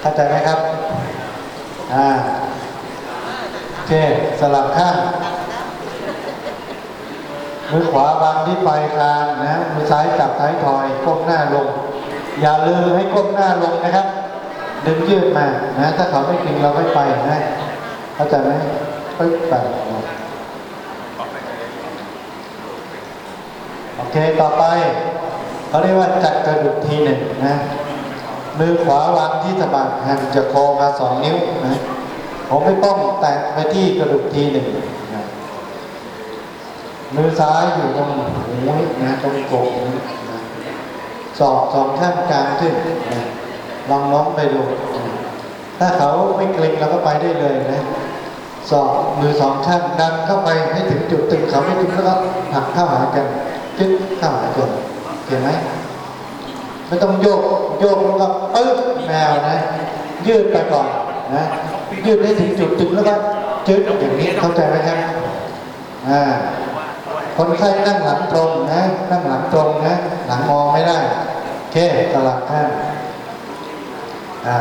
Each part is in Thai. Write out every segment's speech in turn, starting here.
เข้าใจไหมครับ อ่าโอเคสลับข้างมือขวาวางที่ปลายคางนะมือซ้ายจับท้ายทอยก้มหน้าลง อย่าลืมให้ก้มหน้าลงนะครับ ดึงยืดมานะ ถ้าเขาไม่กินเราไม่ไปนะเข้าใจไหมปึ๊บไปโอเคต่อไปเขาเรียกว่าจัดกระดุกทีหนึ่งนะ มือขวาวางที่สะบักหันจากคอมาสองนิ้วนะผมไม่ป้องแตะไปที่กระดุกทีหนึ่งนะมือซ้ายอยู่ตรงหูนะตรงกกหูนะศอกสองข้างกลางขึ้นนะลองน้องไปดูนะถ้าเขาไม่เกร็งเราก็ไปได้เลยนะศอกมือสองข้างดันเข้าไปให้ถึงจุดตึงเขาไม่ถึงแล้วก็ผลักเข้าหากันจึ๊กเข้าหากันเห็นไหม ไม่ต้องโยกโยกแล้วก็ปึ๊บแมวนะ ยืดไปก่อนนะยืดให้ถึงจุดตึงแล้วก็จืดอย่างนี้เข้าใจไหมครับอ่าคนไข้นั่งหลังตรงนะ นั่งหลังตรงนะ หลังมองไม่ได้โอเคสลับข้างอ่า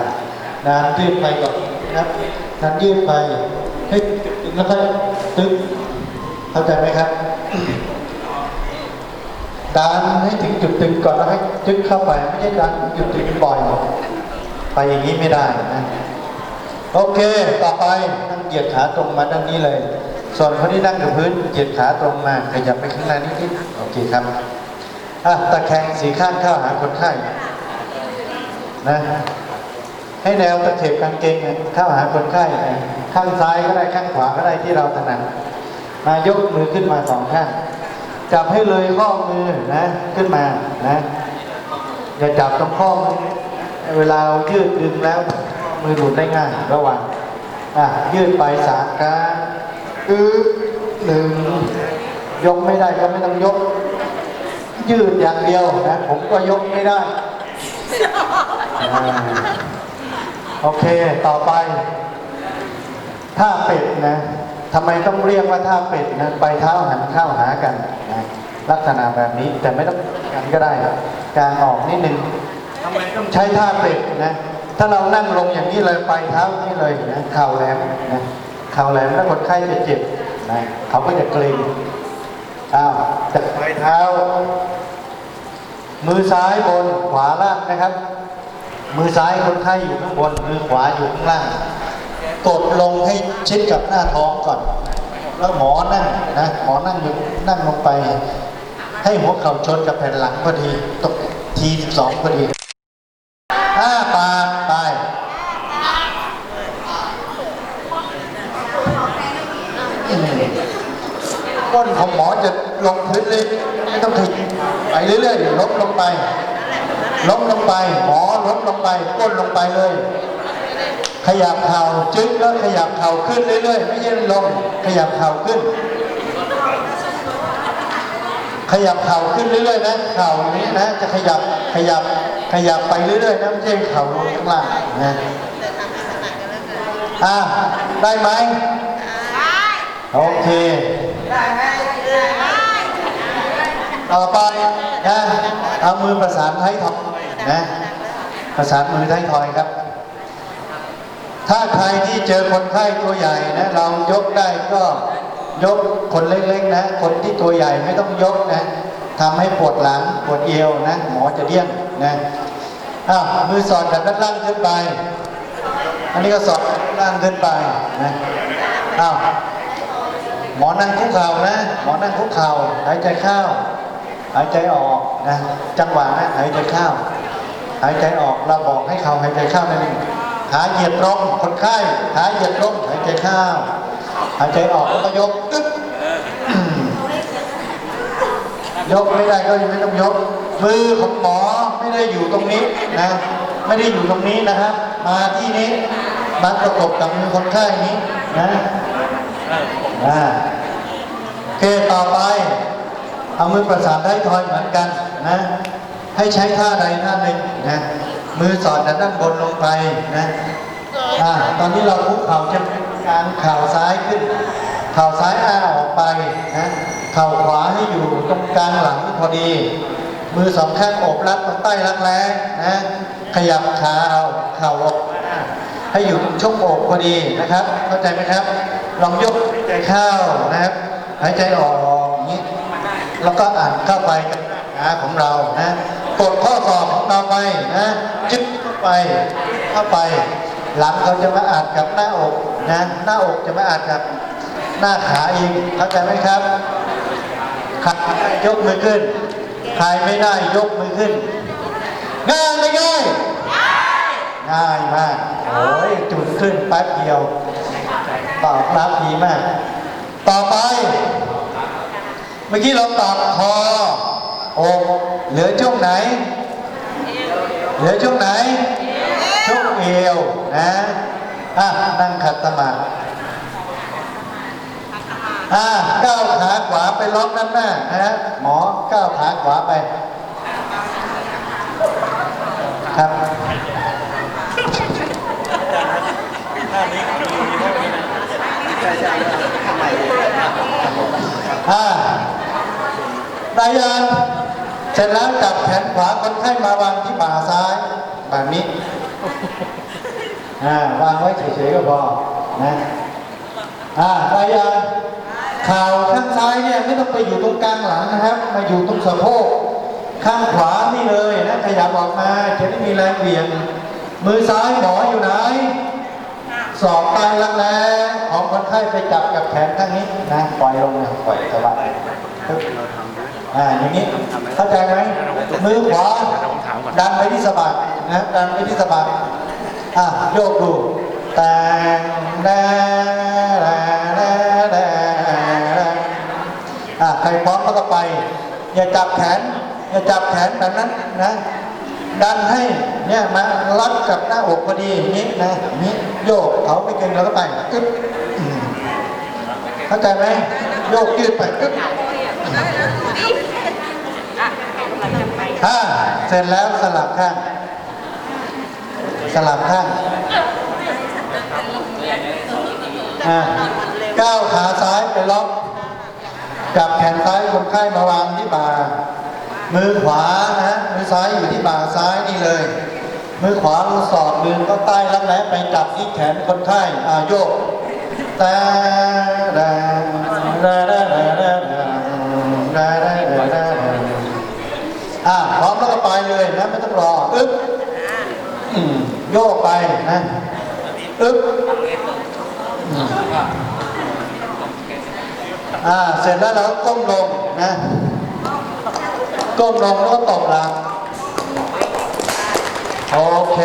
นานยืดไปก่อนนะครับนานยืดไปให้จุดแล้วก็ตึงเข้าใจไหมครับ ดันให้ถึงจุดตึงก่อนแล้วให้จึ๊กเข้าไปไม่ใช่ดันจุดตึงบ่อยไปอย่างนี้ไม่ได้นะโอเค ต่อไปนั่งเหยียดขาตรงมาด้านนี้เลย ส่วนคนที่นั่งกับพื้นเหยียดขาตรงมาขยับไปข้างหน้านิดๆโอเคครับอะตะแคงสีข้างเข้าหาคนไข้นะให้แนวตะเข็บกางเกงเข้าหาคนไข้ข้างซ้ายก็ได้ข้างขวาก็ได้ที่เราถนัดมายกมือขึ้นมาสองข้าง จับให้เลยข้อมือนะขึ้นมานะอย่าจับตรงข้อมือเวลาเรายืดดึงแล้ว มือหลุดได้ง่ายระวังอะยืดไปสามครั้งอึ๊บหนึ่งยกไม่ได้ก็ไม่ต้องยก ยืดอย่างเดียวนะผมก็ยกไม่ได้อโอเค ต่อไปท่าเป็ดนะ ทำไมต้องเรียกว่าท่าเป็ดนะไปเท้าหันเข้าหากันนะลักษณะแบบนี้แต่ไม่ต้องกันก็ได้ครับกางออกนิดนึงทำไมต้องใช้ท่าเป็ดนะถ้าเรานั่งลงอย่างนี้เลยไปเท้านี่เลยนะเข่าแหลมนะเข่าแหลมแล้วคนไข้จะเจ็บนะเขาก็จะเกร็งอ้าวจับไปเท้า มือซ้ายบนขวาล่างนะครับ มือซ้ายคนไข้อยู่ข้างบนมือขวาอยู่ข้างล่าง กดลงให้ชิดกับหน้าท้องก่อน แล้วหมอนั่งนะหมอนั่งนั่งลงไป ให้หัวเข่าชนกับแผ่นหลังพอดีตกทีสิบสองพอดีอ้าปาไปก้นของหมอจะลงพื้นเลยไม่ต้องถึงไปเรื่อยๆลดลงไปล้มลงไป หมอล้มลงไปก้นลงไปเลย ขยับเข่าจึ๊กแล้วขยับเข่าขึ้นเรื่อยๆไม่ใช่ลงขยับเข่าขึ้น ขยับเข่าขึ้นเรื่อยๆนะเข่านี้นะ จะขยับขยับขยับไปเรื่อยๆนะไม่ใช่เข่าลงข้างล่างนะอะได้ไหมโอเคต่อไปนะเอามือประสานท้ายทอยนะประสานมือท้ายทอยครับ ถ้าใครที่เจอคนไข้ตัวใหญ่นะ เรายกได้ก็ยกคนเล็กๆนะ คนที่ตัวใหญ่ไม่ต้องยกนะทำให้ปวดหลังปวดเอวนะ หมอจะเลี่ยงนะอ้าวมือสอดจากด้านล่างขึ้นไป อันนี้ก็สอดด้านล่างขึ้นไปนะอ้าวหมอนั่งคุกเข่านะ หมอนั่งคุกเข่าหายใจเข้าหายใจออกนะ จังหวะนะหายใจเข้าหายใจออกเราบอกให้เขาหายใจเข้านั่นเอง ขาเหยียดตรงคนไข้ขาเหยียดตรงหายใจเข้าหายใจออกแล้วก็ยกตึ๊บยกไม่ได้ก็ยังไม่ต้องยก มือของหมอไม่ได้อยู่ตรงนี้นะ ไม่ได้อยู่ตรงนี้นะครับ มาที่นี้มาประกบกับมือคนไข้นี้นะอ่าโอเคต่อไป เอามือประสานท้ทอยเหมือนกันนะ ให้ใช้ท่าใดท่าหนึ่งนะ มือสอดจากด้านบนลงไปนะอ่าตอนนี้เราคุกเข่าจะกางเข่าซ้ายขึ้น เข่าซ้ายอ้าออกไปนะเข่าขวาให้อยู่ตรงกลางหลังพอดี มือสองข้างอบรัดตรงใต้รักแร้นะขยับขาเอาเข่าออกให้อยู่ตรงช่วงอกพอดีนะครับ เข้าใจไหมครับ ลองยกหายใจเข้านะครับ หายใจออก แล้วก็อ่านเข้าไปกับขาของเรานะกดข้อศอกของเราไปนะจึ๊บเข้าไปเข้าไป หลังเขาจะมาอัดกับหน้าอกนะหน้าอกจะมาอัดกับหน้าขาเองเข้าใจไหมครับใครไยกมือขึ้นใครไม่ได้ยกมือขึ้น ง่ายไม่ง่ายง่ายมากโอ้ยจุดขึ้นแป๊บเดียวตอบรับดีมาก ต่อไป เมื่อกี้เราตอบคออกเหลือช่วงไหน เหลือช่วงไหน ช่วงเอวนะอะนั่งขัดสมาธิอะก้าวขาขวาไปล็อกด้านหน้านะฮะหมอก้าวขาขวาไป ครับอ่า ได้ยังเสร็จแล้วจับแขนขวาคนไข้มาวางที่บ่าซ้ายแบบนี้อ่าวางไว้เฉยๆก็พอนะอ่าได้ยังข่าวข้างซ้ายเนี่ยไม่ต้องไปอยู่ตรงกลางหลังนะครับ มาอยู่ตรงสะโพกข้างขวานี่เลยนะขยับออกมาจะได้มีแรงเหวี่ยง มือซ้ายหมออยู่ไหนสอบใต้รักแร้ของคนไข้ไปจับกับแขนข้างนี้นะปล่อยลงนะปล่อยสบาย อ่าอย่างนี้เข้าใจไหมมือขวาดันไปที่สะบักนะดันไปที่สะบักอะโยกดูแต่งแดแดแดแดอะใครพร้อมก็ไป อย่าจับแขนอย่าจับแขนแบบนั้นนะดันให้เนี่ยมารัดกับหน้าอกพอดีอย่างนี้นะอย่างนี้โยกเขาไปเก่งแล้วก็ไปอึ๊บอืมเข้าใจไหมโยกยืดไปอึ๊บ อ่าเสร็จแล้วสลับข้าง สลับข้างอ่าก้าวขาซ้ายไปล็อก จับแขนซ้ายคนไข้มาวางที่บ่า มือขวานะมือซ้ายอยู่ที่บ่าซ้ายนี่เลย มือขวามือสอดมือก็ใต้รักแร้ไปจับที่แขนคนไข้อ่าโยกแต่แต่แต่แต่ แต่แต่แต่แต่อ่าพร้อมแล้วก็ไปเลยนะไม่ต้องรออึ๊บโยกไปนะอึ๊บอ่าเสร็จแล้วเราก้มลงนะก้มลงแล้วก็ตบหลังโอเค